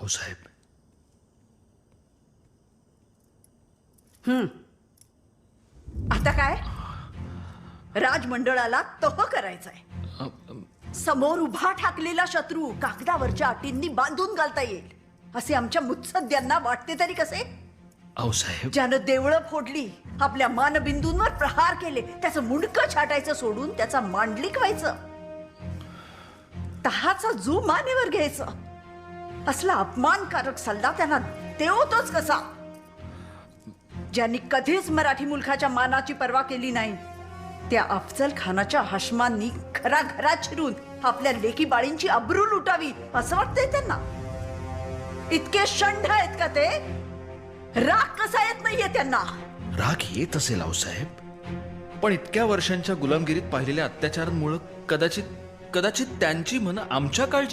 आऊसाहेब आता काय? राजमंडळाला तह करायचाय. समोर उभा ठाकलेला शत्रू कागदावरच्या अटींनी बांधून घालता येईल. असे आमच्या मुत्सद्यांना वाटते तरी कसे? आऊसाहेब ज्यानं देवळं फोडली आपल्या मानबिंदूंवर प्रहार केले त्याचं मुंडकं छाटायचं सोडून त्याचा मांडलिक व्हायचं. तहाचा जू मानेवर घ्यायचं. असला अपमानकारक सल्ला त्यांना देवतोच कसा? ज्यांनी कधीच मराठी मुलखाच्या मानाची पर्वा केली नाही त्या अफजल खानाच्या हशमांनी घराघरात शिरून आपल्या लेकी बाळींची अब्रू लुटावी असं वाटतंय त्यांना. इतके शंड आहेत का ते? राग कसा येत नाहीये त्यांना? राग येत असेल आऊसाहेब पण इतक्या वर्षांच्या गुलामगिरीत पाहिलेल्या अत्याचारांमुळे कदाचित कदाचित त्यांची मन आमच्या काळजी